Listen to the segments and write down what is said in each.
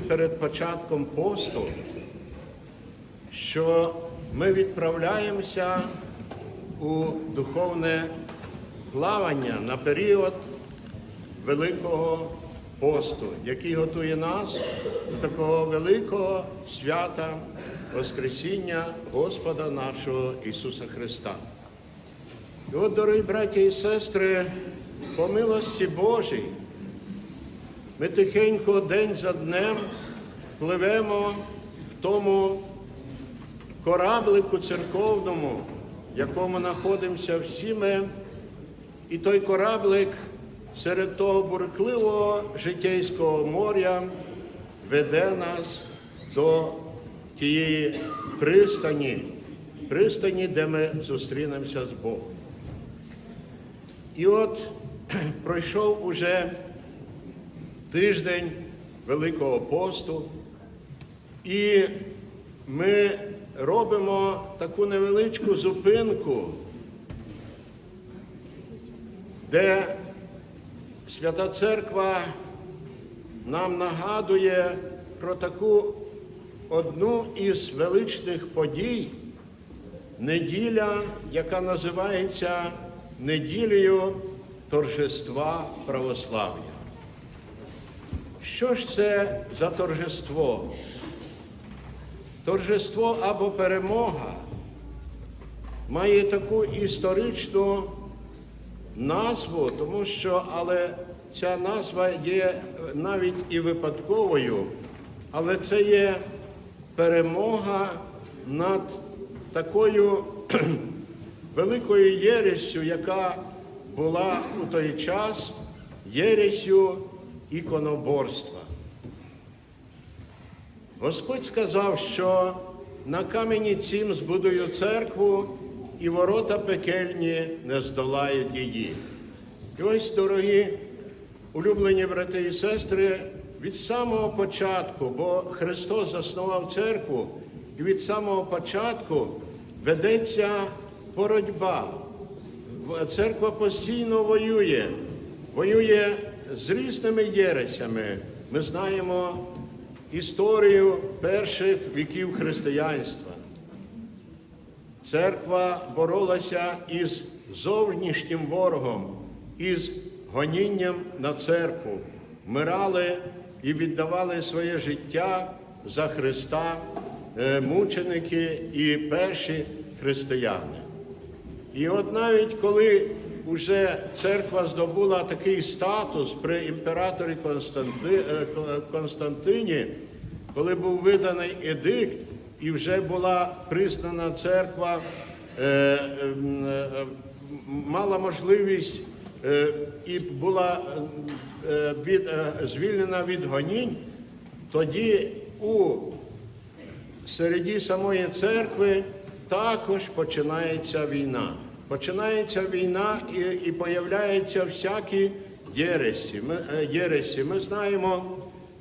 перед початком посту, що ми відправляємося у духовне плавання на період Великого посту, який готує нас до такого великого свята Воскресіння Господа нашого Ісуса Христа. І от, дорогі браті і сестри, по милості Божій, ми тихенько день за днем пливемо в тому кораблику церковному, в якому знаходимося всі ми. І той кораблик серед того бурхливого житейського моря веде нас до тієї пристані, пристані, де ми зустрінемося з Богом. І от пройшов уже тиждень Великого посту, і ми робимо таку невеличку зупинку, де Свята Церква нам нагадує про таку одну із величних подій, неділя, яка називається неділею торжества православ'я. Що ж це за торжество? Торжество або перемога має таку історичну назву, тому що але ця назва є навіть і випадковою, але це є перемога над такою великою єресю, яка була у той час єресю іконоборства. Господь сказав, що на камені цім збудую церкву, і ворота пекельні не здолають її. І ось, дорогі улюблені брати і сестри, від самого початку, бо Христос заснував церкву, і від самого початку ведеться боротьба. Церква постійно воює, воює з різними єресями. Ми знаємо історію перших віків християнства. Церква боролася із зовнішнім ворогом, із гонінням на церкву, вмирали і віддавали своє життя за Христа, е, мученики і перші християни. І от навіть коли вже церква здобула такий статус при імператорі Константи... е, Константині, коли був виданий едикт, і вже була признана церква, е, е, мала можливість і була від, звільнена від гонінь, тоді у середі самої церкви також починається війна. Починається війна і і появляються всякі єресі. Ми, е, єресі. Ми знаємо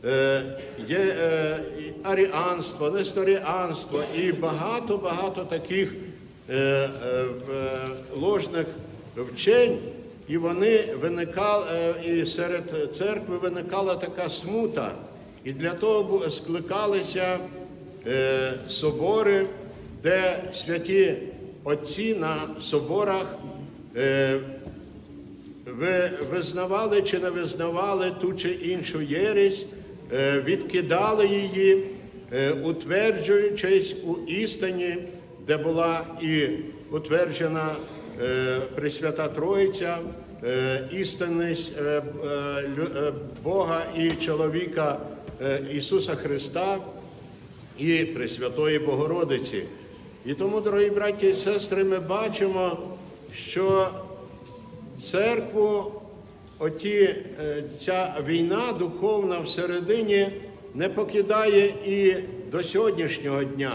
е, є е, аріанство, несторіанство і багато-багато таких е, е, ложних вчень, і вони виникали, е, і серед церкви виникала така смута. І для того скликалися е, собори, де святі отці на соборах е, ви визнавали чи не визнавали ту чи іншу єресь, е, відкидали її, е, утверджуючись у істині, де була і утверджена е, Пресвята Троїця, е, істинність е, е, Бога і чоловіка Ісуса Христа і Пресвятої Богородиці. І тому, дорогі браті і сестри, ми бачимо, що церкву, оті, е, ця війна духовна всередині не покидає і до сьогоднішнього дня.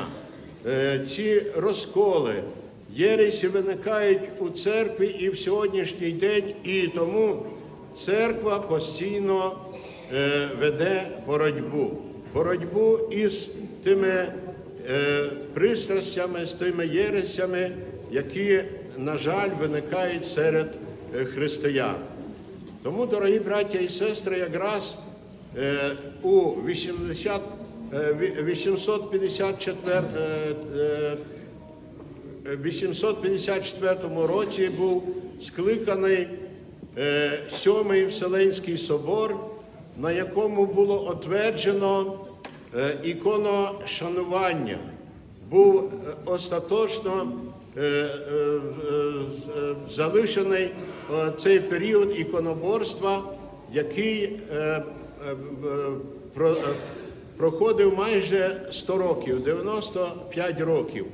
Е, Ці розколи, єресі виникають у церкві і в сьогоднішній день, і тому церква постійно е, веде боротьбу. Боротьбу із тими пристрастями, з тими єресями, які, на жаль, виникають серед е, християн. Тому, дорогі браття і сестри, якраз е, у 80, е, 854 е, е, 854 році був скликаний е, Сьомий Вселенський собор, на якому було отверджено е, іконошанування. Був е, остаточно е, е, е, залишений е, цей період іконоборства, який е, е, е, про- е, проходив майже 100 років, 95 років.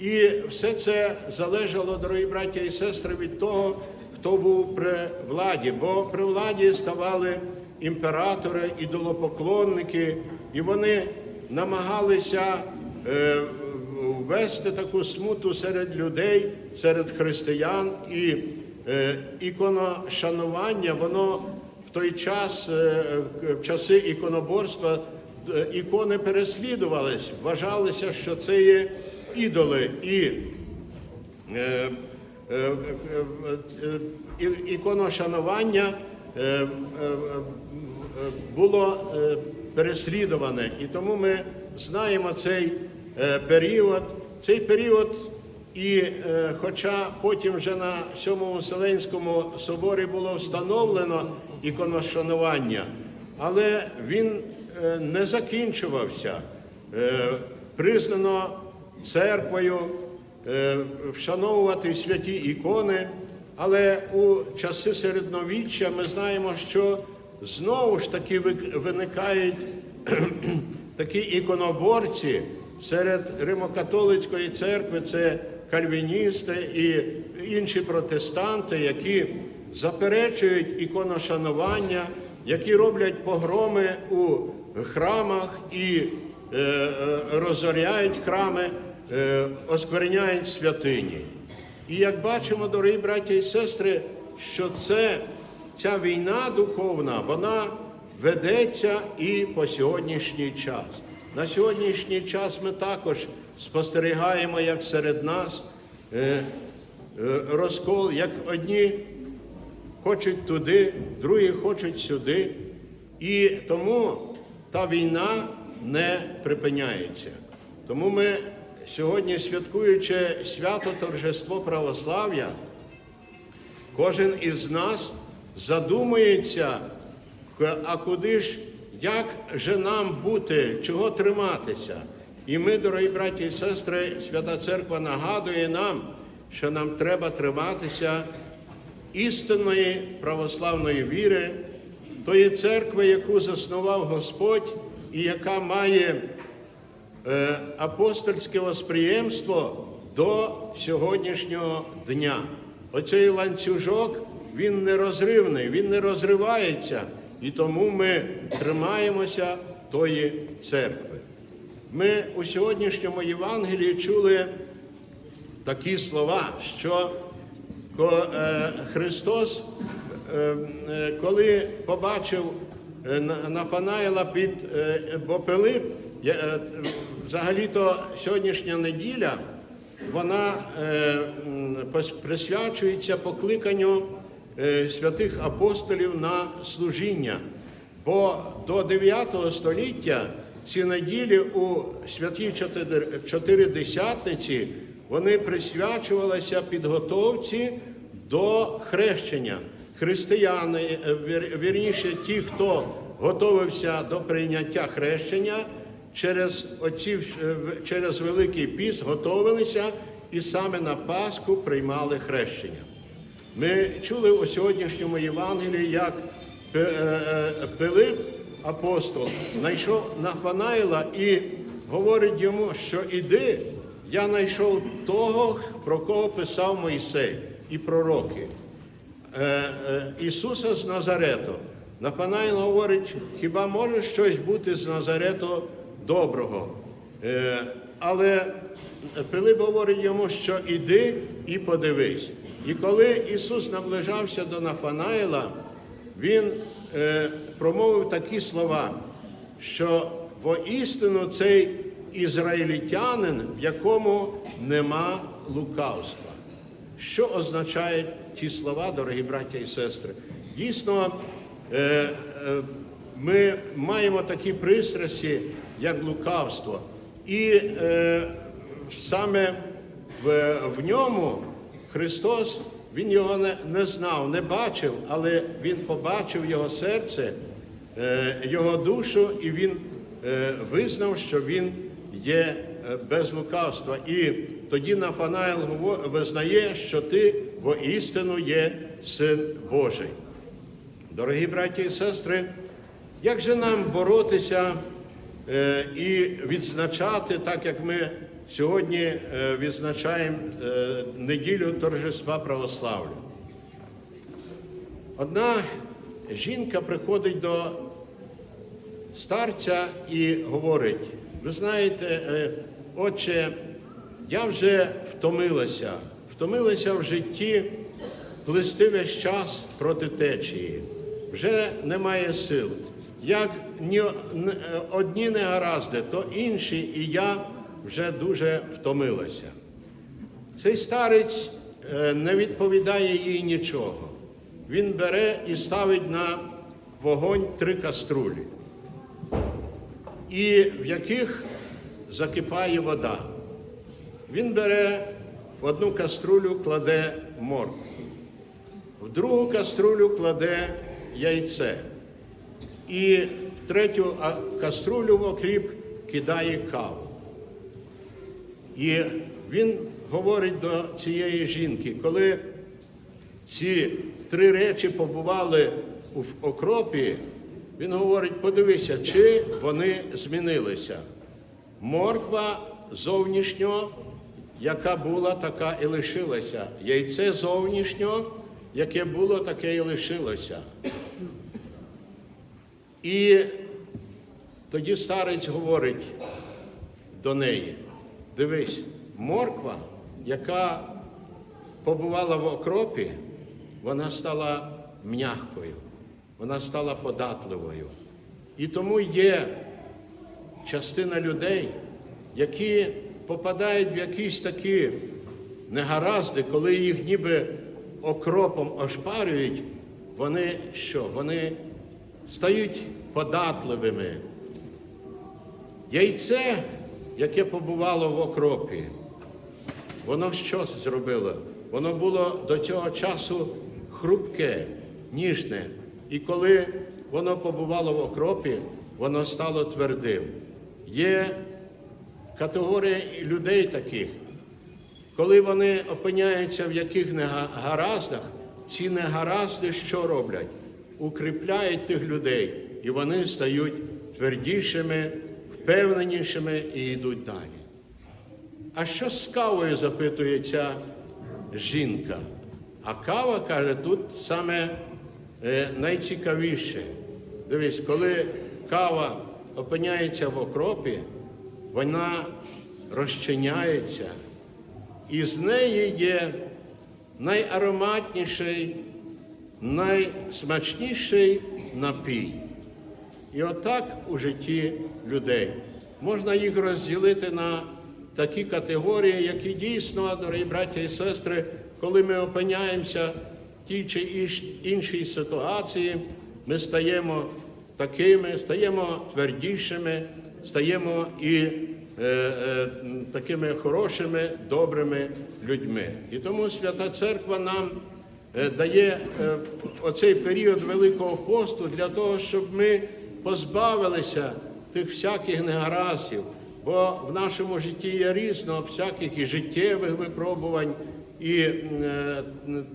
І все це залежало, дорогі браття і сестри, від того, хто був при владі, бо при владі ставали імператори, ідолопоклонники, і вони намагалися е, ввести таку смуту серед людей, серед християн, і е, іконошанування, воно в той час, е, в часи іконоборства, ікони переслідувались, вважалося, що це є ідоли. І іконошанування було переслідуване. І тому ми знаємо цей е, період. Цей період, і е, хоча потім вже на Сьомому Вселенському соборі було встановлено іконошанування, але він е, не закінчувався. Признано церквою вшановувати святі ікони, але у часи середньовіччя ми знаємо, що знову ж таки виникають такі іконоборці серед Римокатолицької церкви, це кальвіністи і інші протестанти, які заперечують іконошанування, які роблять погроми у храмах і е, е, розоряють храми, е, оскверняють святині. І як бачимо, дорогі браті і сестри, що це, ця війна духовна, вона ведеться і по сьогоднішній час. На сьогоднішній час ми також спостерігаємо, як серед нас е, е, розкол, як одні хочуть туди, другі хочуть сюди. І тому та війна не припиняється. Тому ми сьогодні, святкуючи свято торжество православ'я, кожен із нас задумується, а куди ж, як же нам бути, чого триматися. І ми, дорогі браті і сестри, Свята Церква нагадує нам, що нам треба триматися істинної православної віри, тої церкви, яку заснував Господь і яка має е, апостольське восприємство до сьогоднішнього дня. Оцей ланцюжок, він нерозривний, він не розривається, і тому ми тримаємося тої церкви. Ми у сьогоднішньому Євангелії чули такі слова, що е, Христос, е, е, коли побачив На- Нафанаїла під бо Пилип, я- е, взагалі-то сьогоднішня неділя, вона присвячується покликанню святих апостолів на служіння. Бо до 9 століття ці неділі у святій Чотири- Чотиридесятниці вони присвячувалися підготовці до хрещення. Християни, е, вірніше, ті, хто готовився до прийняття хрещення, через, оці, е, через Великий піст готовилися і саме на Пасху приймали хрещення. Ми чули у сьогоднішньому Євангелії, як Пе- е, е, Пилип, апостол, знайшов Нафанаїла і говорить йому, що іди, я знайшов того, про кого писав Мойсей і пророки. Е, е, Ісуса з Назарету. Нафанаїл говорить, хіба може щось бути з Назарету доброго? Е, Але Пилип говорить йому, що іди і подивись. І коли Ісус наближався до Нафанаїла, Він е, промовив такі слова, що воістину цей ізраїльтянин, в якому нема лукавства. Що означають ті слова, дорогі браття і сестри? Дійсно, е, е, ми маємо такі пристрасті, як лукавство. І е, саме в, в ньому Христос, Він його не, не знав, не бачив, але Він побачив його серце, е, його душу, і він е, визнав, що він є е, без лукавства. І тоді Нафанаїл визнає, що ти воістину є син Божий. Дорогі браті і сестри, як же нам боротися і відзначати, так як ми сьогодні е, відзначаємо е, неділю торжества православ'я? Одна жінка приходить до старця і говорить: ви знаєте, е, отче, я вже втомилася, втомилася в житті плисти весь час проти течії. Вже немає сил. Як одні негаразди, то інші, і я вже дуже втомилася. Цей старець е, не відповідає їй нічого. Він бере і ставить на вогонь три каструлі, і в яких закипає вода. Він бере в одну каструлю, кладе моркву, в другу каструлю кладе яйце, і в третю каструлю в окріп кидає каву. І він говорить до цієї жінки, коли ці три речі побували в окропі, він говорить: подивися, чи вони змінилися. Морква зовнішньо, яка була, така і лишилася. Яйце зовнішньо, яке було, таке і лишилося. І тоді старець говорить до неї: дивись, морква, яка побувала в окропі, вона стала м'якою, вона стала податливою. І тому є частина людей, які попадають в якісь такі негаразди, коли їх ніби окропом ошпарюють, вони що? Вони стають податливими. Яйце, яке побувало в окропі, Воно що зробило? Воно було до цього часу хрупке, ніжне. І коли воно побувало в окропі, воно стало твердим. Є категорія людей таких, коли вони опиняються в яких негараздах, ці негаразди що роблять? Укріпляють тих людей, і вони стають твердішими, впевненішими і йдуть далі. А що з кавою запитує ця жінка? А кава каже, тут саме е, найцікавіше. Дивись, коли кава опиняється в окропі, вона розчиняється, і з неї є найароматніший, найсмачніший напій. І отак у житті людей. Можна їх розділити на такі категорії, які дійсно, дорогі браття і сестри, коли ми опиняємося в тій чи іншій ситуації, ми стаємо такими, стаємо твердішими, стаємо і е, е, такими хорошими, добрими людьми. І тому Свята Церква нам е, дає е, оцей період Великого посту для того, щоб ми позбавилися тих всяких негараздів, бо в нашому житті є різно всяких і життєвих випробувань, і е,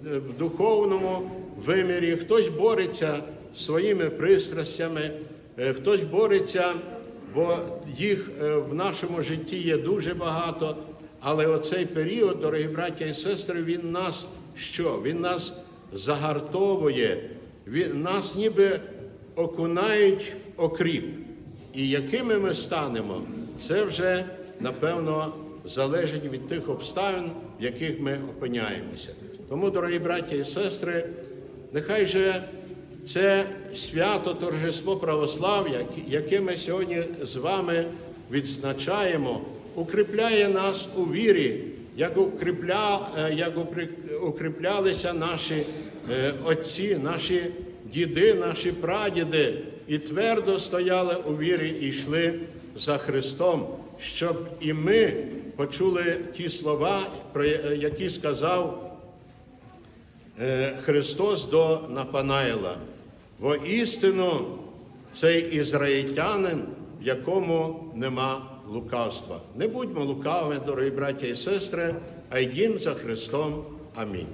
в духовному вимірі хтось бореться своїми пристрастями, е, хтось бореться, бо їх е, в нашому житті є дуже багато. Але оцей період, дорогі браття і сестри, він нас що? Він нас загартовує, він нас ніби окунають окріп. І якими ми станемо, це вже напевно залежить від тих обставин, в яких ми опиняємося. Тому, дорогі браття і сестри, нехай же це свято торжество православ'я, яке ми сьогодні з вами відзначаємо, укріпляє нас у вірі, як, укріпля, як укріплялися наші е, отці, наші діди, наші прадіди, і твердо стояли у вірі і йшли за Христом, щоб і ми почули ті слова, про які сказав е, Христос до Нафанаїла. Воістину цей ізраїльтянин, в якому нема лукавства. Не будьмо лукавими, дорогі браття і сестри, а йдім за Христом. Амінь.